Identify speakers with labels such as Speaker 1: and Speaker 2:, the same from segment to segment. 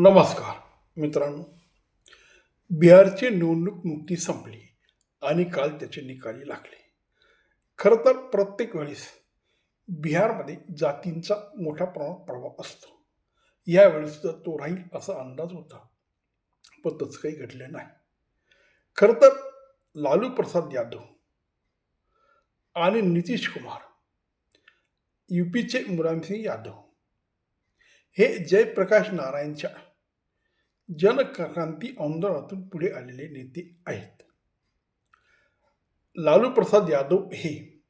Speaker 1: नमस्कार मित्रांनो. बिहारची निवडणूक नुकती संपली आणि काल त्याचे निकाली लागले. खरं तर प्रत्येक वेळेस बिहारमध्ये जातींचा मोठ्या प्रमाणात प्रभाव असतो. यावेळेस तर तो राहील असा अंदाज होता पण तसं काही घडलं नाही. खरं तर लालू प्रसाद यादव आणि नितीश कुमार युपीचे मुलायमसिंग यादव हे जयप्रकाश नारायणच्या जनक्रांती आंदोलनातून पुढे आलेले नेते आहेत. लालू प्रसाद यादव हे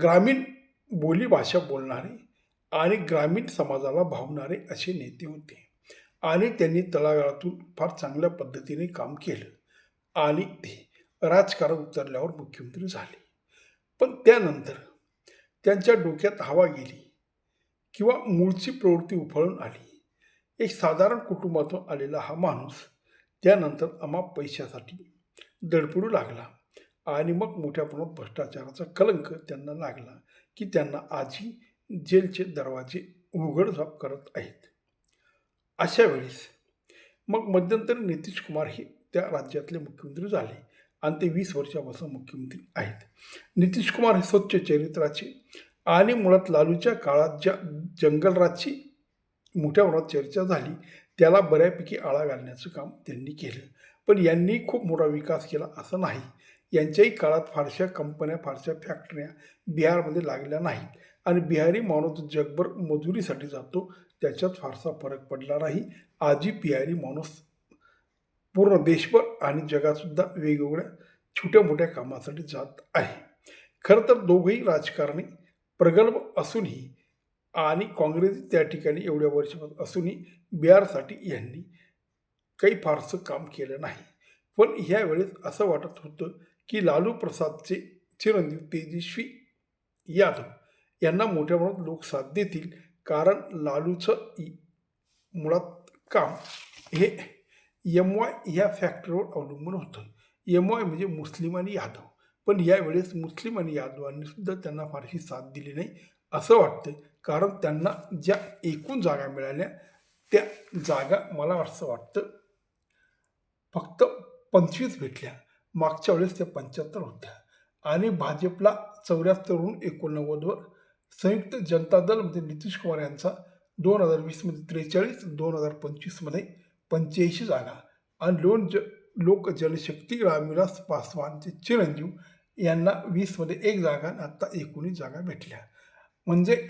Speaker 1: ग्रामीण बोलीभाषा बोलणारे आणि ग्रामीण समाजाला भावणारे असे नेते होते आणि त्यांनी तळागाळातून फार चांगल्या पद्धतीने काम केलं आणि ते राजकारण उतरल्यावर मुख्यमंत्री झाले. पण त्यानंतर त्यांच्या डोक्यात हवा गेली किंवा मूळची प्रवृत्ती उफाळून आली. एक साधारण कुटुंबातून आलेला हा माणूस त्यानंतर अमाप पैशासाठी दडपडू लागला आणि मग मोठ्या प्रमाणात भ्रष्टाचाराचा कलंक त्यांना लागला की त्यांना आजही जेलचे दरवाजे उघडझाप करत आहेत. अशा वेळेस मग मध्यंतरी नितीश कुमार हे त्या राज्यातले मुख्यमंत्री झाले आणि ते वीस वर्षापासून मुख्यमंत्री आहेत. नितीश कुमार हे स्वच्छ चरित्राचे आणि मुळात लालूच्या काळात ज्या जंगलराजची मोठ्या प्रमाणात चर्चा झाली त्याला बऱ्यापैकी आळा घालण्याचं काम त्यांनी केलं. पण यांनी खूप मोठा विकास केला असं नाही. यांच्याही काळात फारशा कंपन्या फारशा फॅक्टऱ्या बिहारमध्ये लागल्या नाहीत. आणि बिहारी माणूस जगभर मजुरीसाठी जातो त्याच्यात फारसा फरक पडला नाही. आजही बिहारी माणूस पूर्ण देशभर आणि जगातसुद्धा वेगवेगळ्या छोट्या मोठ्या कामासाठी जात आहे. खरं तर दोघंही राजकारणी प्रगल्भ असूनही आणि काँग्रेस त्या ठिकाणी एवढ्या वर्षापासून असूनही बिहारसाठी यांनी काही फारसं काम केलं नाही. पण ह्यावेळेस असं वाटत होतं की लालू प्रसादचे चिरंजीव तेजस्वी यादव यांना मोठ्या प्रमाणात लोक साथ देतील कारण लालूचं मुळात काम हे एम वाय ह्या फॅक्टरीवर अवलंबून होतं. एम वाय म्हणजे मुस्लिम आणि यादव. पण यावेळेस मुस्लिम आणि यादवांनी सुद्धा त्यांना फारशी साथ दिली नाही. असं वाटते कारण त्यांना ज्या एकूण जागा मिळाल्या त्या जागा मला असं वाटतं फक्त पंचवीस भेटल्या. मागच्या वेळेस त्या पंच्याहत्तर होत्या. आणि भाजपला चौऱ्याहत्तरहून एकोणनव्वदवर संयुक्त जनता दलमध्ये म्हणजे नितीश कुमार यांचा दोन हजार वीसमध्ये त्रेचाळीस दोन हजार पंचवीसमध्ये पंच्याऐंशी जागा. आणि लोन ज लोक जनशक्ती रामविलास पासवानचे चिरंजीव यांना वीसमध्ये एक जागा आणि आत्ता एकोणीस जागा भेटल्या. म्हणजे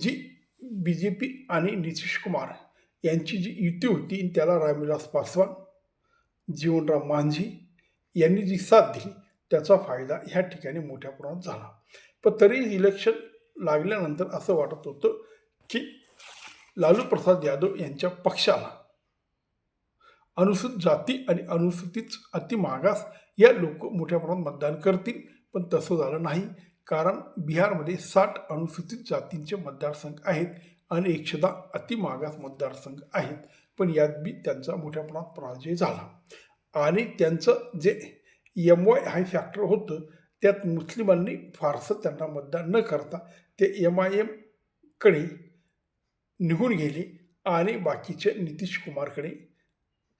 Speaker 1: जी बी जे पी आणि नितीश कुमार यांची जी युती होती त्याला रामविलास पासवान जीवनराम मांझी यांनी जी साथ दिली त्याचा फायदा ह्या ठिकाणी मोठ्या प्रमाणात झाला. पण तरी इलेक्शन लागल्यानंतर असं वाटत होतं की लालू प्रसाद यादव यांच्या पक्षाला अनुसूचित जाती आणि अनुसूचित अतिमागास या लोक मोठ्या प्रमाणात मतदान करतील पण तसं झालं नाही. कारण बिहारमध्ये साठ अनुसूचित जातींचे मतदारसंघ आहेत आणि एकशेदा अतिमागास मतदारसंघ आहेत. पण यात बी त्यांचा मोठ्या प्रमाणात पराजय झाला. आणि त्यांचं जे एम वाय हाय फॅक्टर होतं त्यात मुस्लिमांनी फारसं त्यांना मतदान न करता ते एम आय एमकडे निघून गेले आणि बाकीचे नितीश कुमारकडे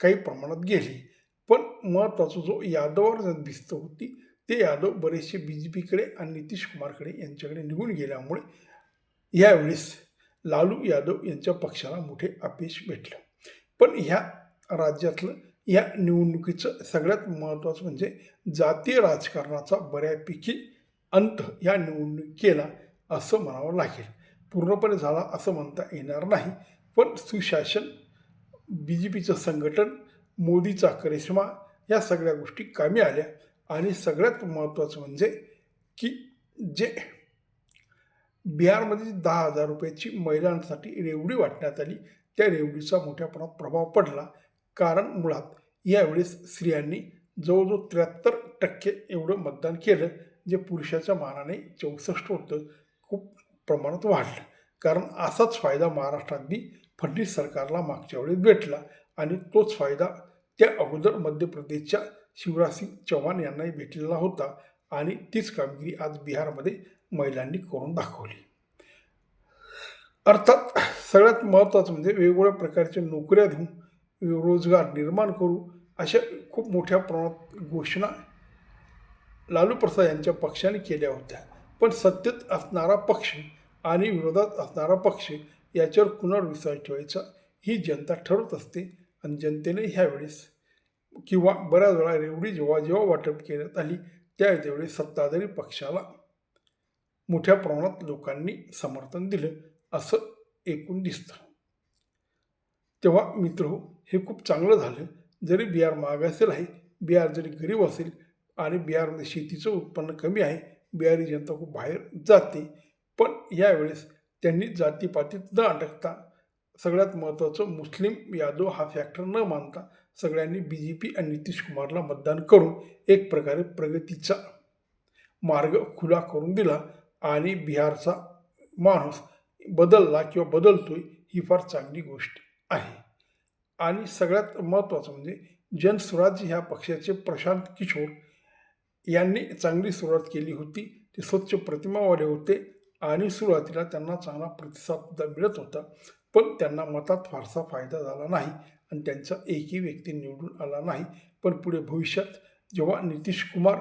Speaker 1: काही प्रमाणात गेले. पण महत्त्वाचा जो यादवावर दिसतं होती ते यादव बरेचसे बी जे पीकडे आणि नितीश कुमारकडे यांच्याकडे निघून गेल्यामुळे यावेळेस लालू यादव यांच्या पक्षाला मोठे अपयश भेटलं. पण ह्या राज्यातलं या निवडणुकीचं सगळ्यात महत्त्वाचं म्हणजे जातीय राजकारणाचा बऱ्यापैकी अंत या निवडणुकीला असं म्हणावं लागेल. पूर्णपणे झाला असं म्हणता येणार नाही पण सुशासन बी जे पीचं संघटन मोदीचा करिश्मा या सगळ्या गोष्टी कामी आल्या. आणि सगळ्यात महत्त्वाचं म्हणजे की जे बिहारमध्ये जी दहा हजार रुपयाची महिलांसाठी रेवडी वाटण्यात आली त्या रेवडीचा मोठ्या प्रमाणात प्रभाव पडला. कारण मुळात यावेळेस स्त्रियांनी जवळजवळ त्र्याहत्तर टक्के एवढं मतदान केलं जे पुरुषाच्या मानाने चौसष्ट होतं खूप प्रमाणात वाढलं. कारण असाच फायदा महाराष्ट्रात बी फडणवीस सरकारला मागच्या वेळेस भेटला आणि तोच फायदा त्या अगोदर मध्य प्रदेशच्या शिवराजसिंग चौहान यांनाही भेटलेला होता आणि तीच कामगिरी आज बिहारमध्ये महिलांनी करून दाखवली. अर्थात सगळ्यात महत्त्वाचं म्हणजे वेगवेगळ्या प्रकारच्या नोकऱ्या देऊन रोजगार निर्माण करू अशा खूप मोठ्या प्रमाणात घोषणा लालू प्रसाद यांच्या पक्षाने केल्या होत्या. पण सत्तेत असणारा पक्ष आणि विरोधात असणारा पक्ष याच्यावर कुणावर विश्वास ठेवायचा ही जनता ठरवत असते आणि जनतेने ह्यावेळेस किंवा बऱ्याच वेळा रेवडी जेव्हा जेव्हा वाटप करण्यात आली त्यावेळी सत्ताधारी पक्षाला मोठ्या प्रमाणात लोकांनी समर्थन दिलं असं एकूण दिसतं. तेव्हा मित्र हो, हे खूप चांगलं झालं. जरी बिहार मागासेल आहे बिहार जरी गरीब असेल आणि बिहारमध्ये शेतीचं उत्पन्न कमी आहे बिहारी जनता खूप बाहेर जाते. पण यावेळेस त्यांनी जातीपातीत न अडकता सगळ्यात महत्त्वाचं मुस्लिम यादव हा फॅक्टर न मानता सगळ्यांनी बी जे पी आणि नितीश कुमारला मतदान करून एक प्रकारे प्रगतीचा मार्ग खुला करून दिला आणि बिहारचा माणूस बदलला किंवा बदलतोय ही फार चांगली गोष्ट आहे. आणि सगळ्यात महत्त्वाचं म्हणजे जनस्वराज्य ह्या पक्षाचे प्रशांत किशोर यांनी चांगली सुरुवात केली होती. ते स्वच्छ प्रतिमावाले होते आणि सुरुवातीला त्यांना चांगला प्रतिसादसुद्धा मिळत होता. पण त्यांना मतात फारसा फायदा झाला नाही. आणि त्यांचा एकही व्यक्ती निवडून आला नाही. पण पुढे भविष्यात जेव्हा नितीश कुमार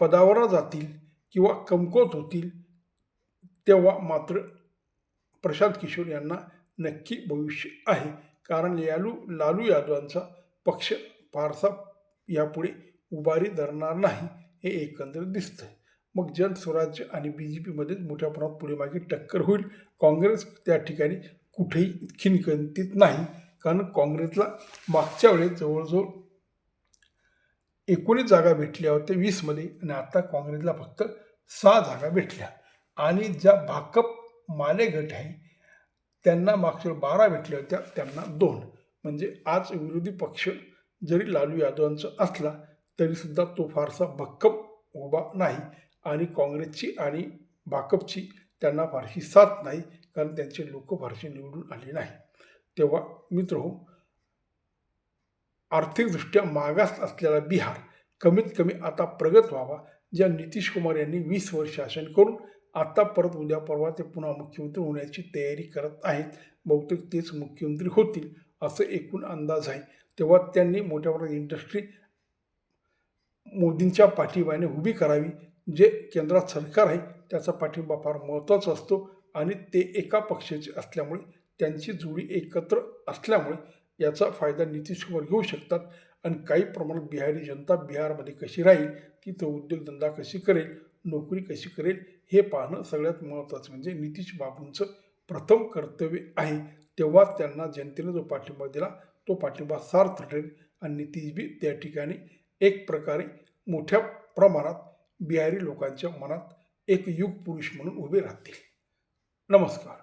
Speaker 1: पदावर जातील किंवा कमकुवत होतील तेव्हा मात्र प्रशांत किशोर यांना नक्की भविष्य आहे. कारण लालू लालू यादवांचा पक्ष फारसा यापुढे उभारी धरणार नाही हे एकंदरीत दिसतं मग जनस्वराज्य आणि बी जे पीमध्येच मोठ्या प्रमाणात पुढे मागे टक्कर होईल. काँग्रेस त्या ठिकाणी कुठेही खिनकंतीत नाही. कारण काँग्रेसला मागच्या वेळेस जवळजवळ एकोणीस जागा भेटल्या होत्या वीसमध्ये आणि आता काँग्रेसला फक्त सहा जागा भेटल्या. आणि ज्या भाकप माने गट आहे त्यांना मागच्या बारा भेटल्या होत्या त्यांना दोन. म्हणजे आज विरोधी पक्ष जरी लालू यादवांचा असला तरीसुद्धा तो फारसा भक्कम उभा नाही. आणि काँग्रेसची आणि भाकपची त्यांना फारशी साथ नाही कारण त्यांचे लोक फारशी निवडून आले नाही तेव्हा मित्र हो आर्थिकदृष्ट्या मागास असलेला बिहार कमीत कमी आता प्रगत व्हावा ज्या नितीश कुमार यांनी वीस वर्ष शासन करून आता परत उद्या परवा ते पुन्हा मुख्यमंत्री होण्याची तयारी करत आहेत बहुतेक तेच मुख्यमंत्री होतील असं एकूण अंदाज आहे. तेव्हा त्यांनी मोठ्या प्रमाणात इंडस्ट्री मोदींच्या पाठिंब्याने उभी करावी जे केंद्रात सरकार आहे त्याचा पाठिंबा फार महत्त्वाचा असतो आणि ते एका पक्षाचे असल्यामुळे त्यांची जोडी एकत्र असल्यामुळे याचा फायदा नितीश कुमार घेऊ शकतात. आणि काही प्रमाणात बिहारी जनता बिहारमध्ये कशी राहील तिथं उद्योगधंदा कशी करेल नोकरी कशी करेल हे पाहणं सगळ्यात महत्त्वाचं म्हणजे नितीश बाबूंचं प्रथम कर्तव्य आहे. तेव्हाच त्यांना जनतेने जो पाठिंबा दिला तो पाठिंबा सार्थ ठरेल. आणि नितीश बी त्या ठिकाणी एक प्रकारे मोठ्या प्रमाणात बिहारी लोकांच्या मनात एक युग पुरुष म्हणून उभे राहतील. नमस्कार.